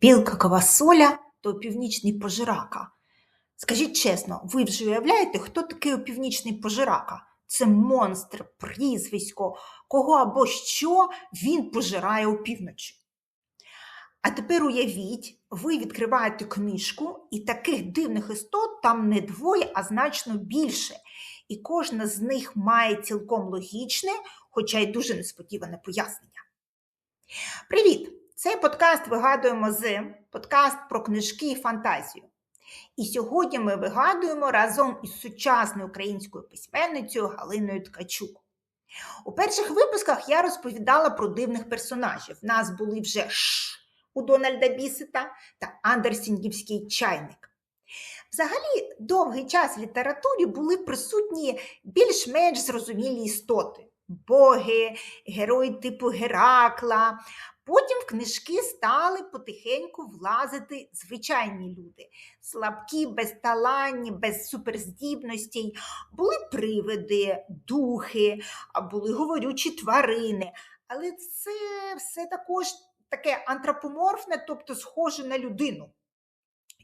Білка квасоля то північний пожирака. Скажіть чесно, ви вже уявляєте, хто такий північний пожирака? Це монстр, прізвисько, кого або що він пожирає опівночі. А тепер уявіть, ви відкриваєте книжку, і таких дивних істот там не двоє, а значно більше. І кожна з них має цілком логічне, хоча й дуже несподіване пояснення. Привіт! Цей подкаст вигадуємо з подкаст про книжки і фантазію. І сьогодні ми вигадуємо разом із сучасною українською письменницею Галиною Ткачук. У перших випусках я розповідала про дивних персонажів. В нас були вже Ш у Дональда Бісета та Андерсінгівський чайник. Взагалі, довгий час в літературі були присутні більш-менш зрозумілі істоти боги, герої типу Геракла. Потім в книжки стали потихеньку влазити звичайні люди, слабкі, безталанні, без суперздібностей. Були привиди, духи, були говорючі тварини. Але це все також таке антропоморфне, тобто схоже на людину.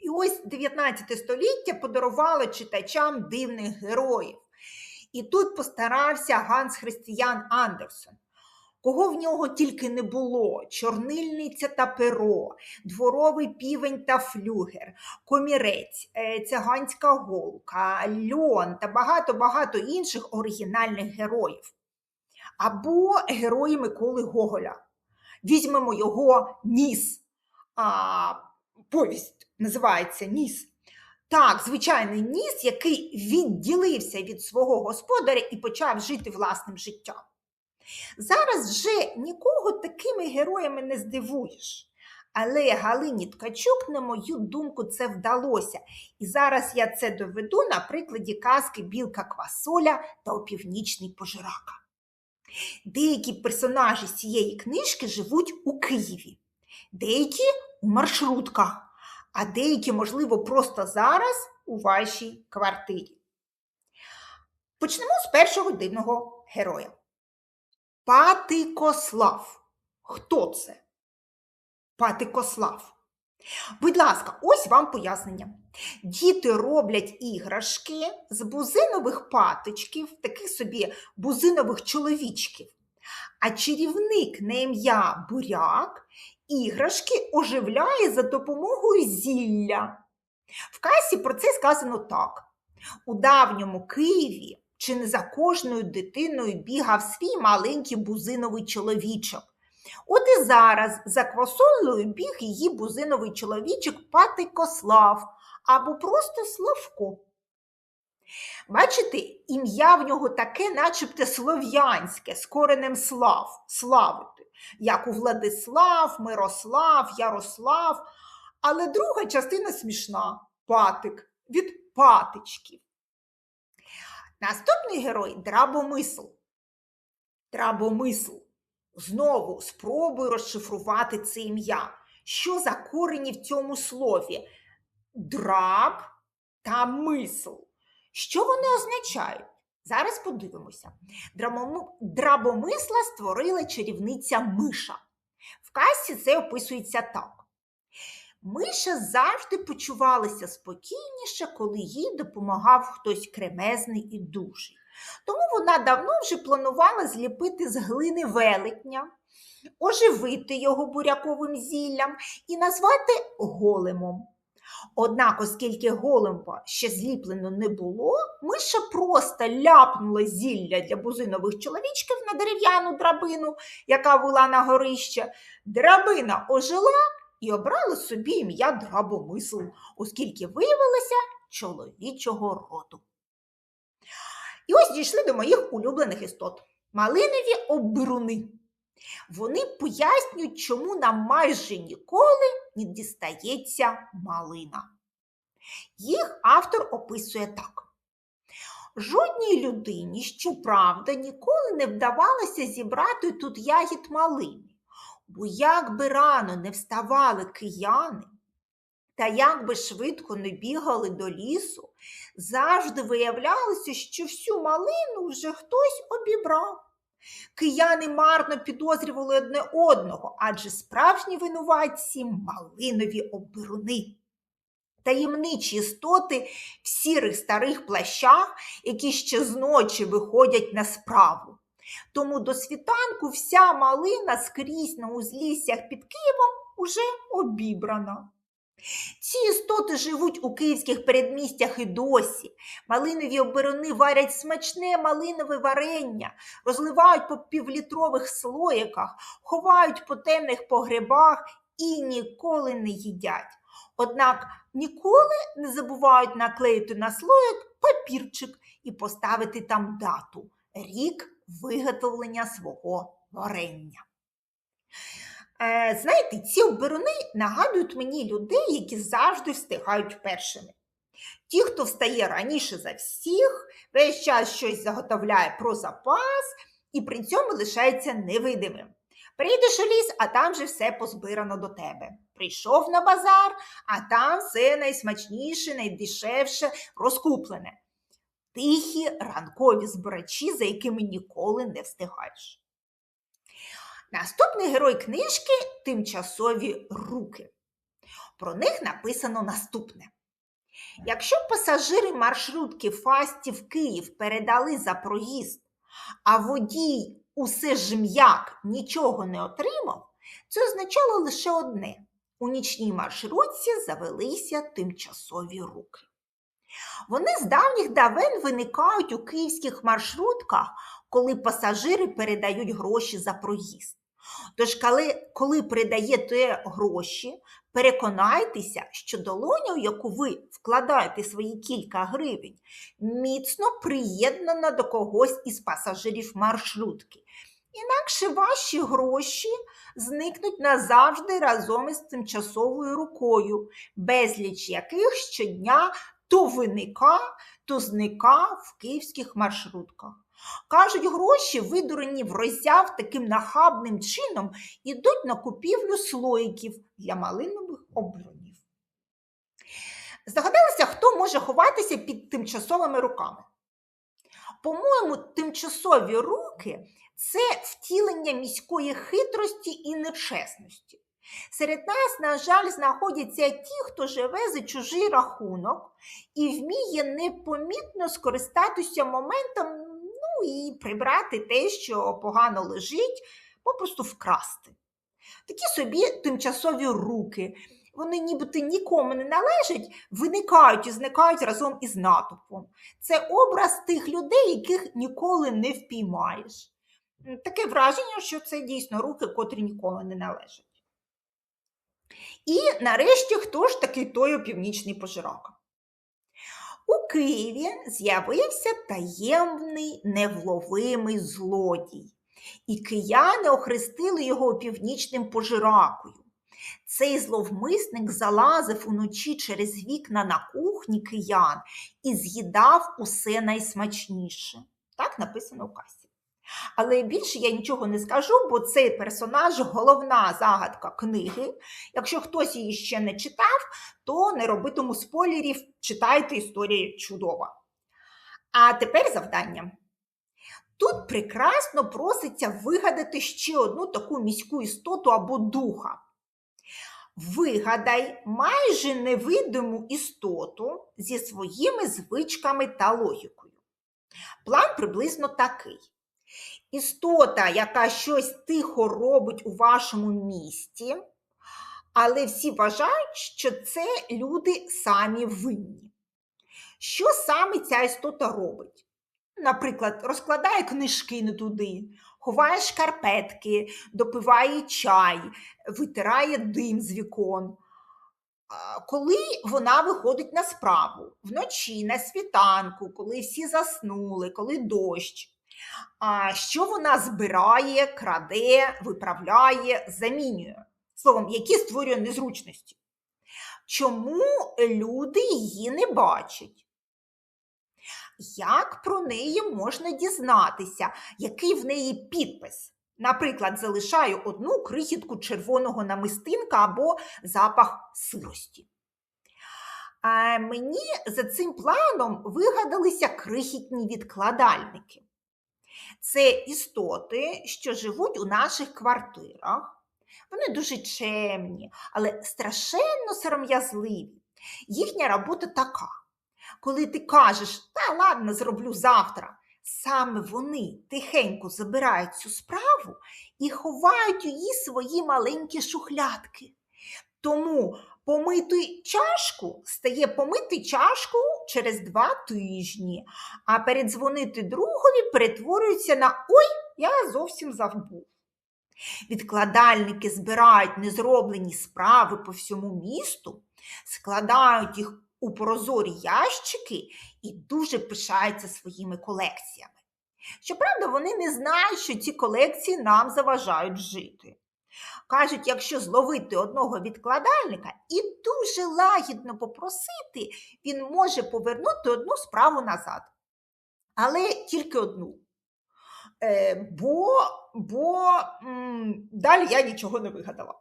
І ось 19 століття подарувало читачам дивних героїв. І тут постарався Ганс Христіян Андерсон. Кого в нього тільки не було: чорнильниця та перо, дворовий півень та флюгер, комірець, циганська голка, льон та багато-багато інших оригінальних героїв. Або герої Миколи Гоголя. Візьмемо його ніс. А, Повість називається Ніс. Так, звичайний ніс, який відділився від свого господаря і почав жити власним життям. Зараз вже нікого такими героями не здивуєш. Але Галині Ткачук, на мою думку, це вдалося. І зараз я це доведу на прикладі казки Білка Квасоля та опівнічний пожирака. Деякі персонажі з цієї книжки живуть у Києві, деякі у маршрутках, а деякі, можливо, просто зараз у вашій квартирі. Почнемо з першого дивного героя. Патикослав. Хто це? Патикослав. Будь ласка, ось вам пояснення. Діти роблять іграшки з бузинових паточків, таких собі бузинових чоловічків. А чарівник на ім'я Буряк іграшки оживляє за допомогою зілля. В касі про це сказано так: у давньому Києві чи не за кожною дитиною бігав свій маленький бузиновий чоловічок. От і зараз за квасолею біг її бузиновий чоловічок Патикослав або просто Славко. Бачите, ім'я в нього таке, начебто слов'янське, з коренем слав, славити, як у Владислав, Мирослав, Ярослав. Але друга частина смішна патик від патичків. Наступний герой драбомисл. Драбомисл. Знову спробую розшифрувати це ім'я. Що за корені в цьому слові? Драб та мисл. Що вони означають? Зараз подивимося. Драбомисла створила чарівниця Миша. В касі це описується так. Миша завжди почувалася спокійніше, коли їй допомагав хтось кремезний і дужий. Тому вона давно вже планувала зліпити з глини велетня, оживити його буряковим зіллям і назвати големом. Однак, оскільки големба ще зліплено не було, миша просто ляпнула зілля для бузинових чоловічків на дерев'яну драбину, яка була на горище. Драбина ожила і обрала собі ім'я драбомисл, оскільки виявилася чоловічого роду. І ось дійшли до моїх улюблених істот малинові обруни. Вони пояснюють, чому нам майже ніколи не дістається малина. Їх автор описує так. Жодній людині, щоправда, ніколи не вдавалося зібрати тут ягід малини, бо як би рано не вставали кияни, та як би швидко не бігали до лісу, завжди виявлялося, що всю малину вже хтось обібрав. Кияни марно підозрювали одне одного, адже справжні винуватці малинові оберуни. Таємничі істоти в сірих старих плащах, які ще зночі виходять на справу. Тому до світанку вся малина скрізь на узліссях під Києвом уже обібрана. Ці істоти живуть у київських передмістях і досі. Малинові оберони варять смачне малинове варення, розливають по півлітрових слоїках, ховають по темних погребах і ніколи не їдять. Однак ніколи не забувають наклеїти на слоїк папірчик і поставити там дату рік виготовлення свого варення. Е, знаєте, ці оберуни нагадують мені людей, які завжди встигають першими. Ті, хто встає раніше за всіх, весь час щось заготовляє про запас і при цьому лишається невидимим. Прийдеш у ліс, а там же все позбирано до тебе. Прийшов на базар, а там все найсмачніше, найдешевше, розкуплене. Тихі ранкові збирачі, за якими ніколи не встигаєш. Наступний герой книжки тимчасові руки. Про них написано наступне. Якщо пасажири маршрутки Фасті в Київ передали за проїзд, а водій усе жм'як нічого не отримав, це означало лише одне: у нічній маршрутці завелися тимчасові руки. Вони з давніх давен виникають у київських маршрутках, коли пасажири передають гроші за проїзд. Тож, коли, коли передаєте гроші, переконайтеся, що долоня, у яку ви вкладаєте свої кілька гривень, міцно приєднана до когось із пасажирів маршрутки. Інакше ваші гроші зникнуть назавжди разом із тимчасовою рукою, безліч яких щодня то виника, то зника в київських маршрутках. Кажуть, гроші, видурені в роззяв таким нахабним чином, ідуть на купівлю слоїків для малинових обрунів. Здогадалися, хто може ховатися під тимчасовими руками? По-моєму, тимчасові руки це втілення міської хитрості і нечесності. Серед нас, на жаль, знаходяться ті, хто живе за чужий рахунок і вміє непомітно скористатися моментом ну і прибрати те, що погано лежить, попросту вкрасти. Такі собі тимчасові руки. Вони нібито нікому не належать, виникають і зникають разом із натовпом. Це образ тих людей, яких ніколи не впіймаєш. Таке враження, що це дійсно руки, котрі ніколи не належать. І нарешті, хто ж такий той північний пожирака? У Києві з'явився таємний невловимий злодій, і кияни охрестили його північним пожиракою. Цей зловмисник залазив уночі через вікна на кухні киян і з'їдав усе найсмачніше. Так написано в касі. Але більше я нічого не скажу, бо цей персонаж головна загадка книги. Якщо хтось її ще не читав, то не робитиму спойлерів, читайте історія чудова. А тепер завдання. Тут прекрасно проситься вигадати ще одну таку міську істоту або духа. Вигадай майже невидиму істоту зі своїми звичками та логікою. План приблизно такий. Істота, яка щось тихо робить у вашому місті, але всі вважають, що це люди самі винні. Що саме ця істота робить? Наприклад, розкладає книжки не туди, ховає шкарпетки, допиває чай, витирає дим з вікон. Коли вона виходить на справу вночі, на світанку, коли всі заснули, коли дощ, що вона збирає, краде, виправляє, замінює. Словом, які створює незручності. Чому люди її не бачать? Як про неї можна дізнатися, який в неї підпис? Наприклад, залишаю одну крихітку червоного намистинка або запах сирості. А Мені за цим планом вигадалися крихітні відкладальники. Це істоти, що живуть у наших квартирах. Вони дуже чемні, але страшенно сором'язливі. Їхня робота така. Коли ти кажеш, та ладно, зроблю завтра, саме вони тихенько забирають цю справу і ховають у її свої маленькі шухлядки. Тому помити чашку стає помити чашку через два тижні, а передзвонити другові перетворюється на ой, я зовсім забув. Відкладальники збирають незроблені справи по всьому місту, складають їх у прозорі ящики і дуже пишаються своїми колекціями. Щоправда, вони не знають, що ці колекції нам заважають жити. Кажуть, якщо зловити одного відкладальника і дуже лагідно попросити, він може повернути одну справу назад. Але тільки одну. Е, бо бо м, далі я нічого не вигадала.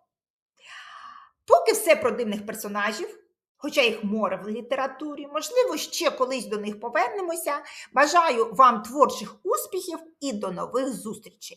Поки все про дивних персонажів, хоча їх море в літературі, можливо, ще колись до них повернемося. Бажаю вам творчих успіхів і до нових зустрічей!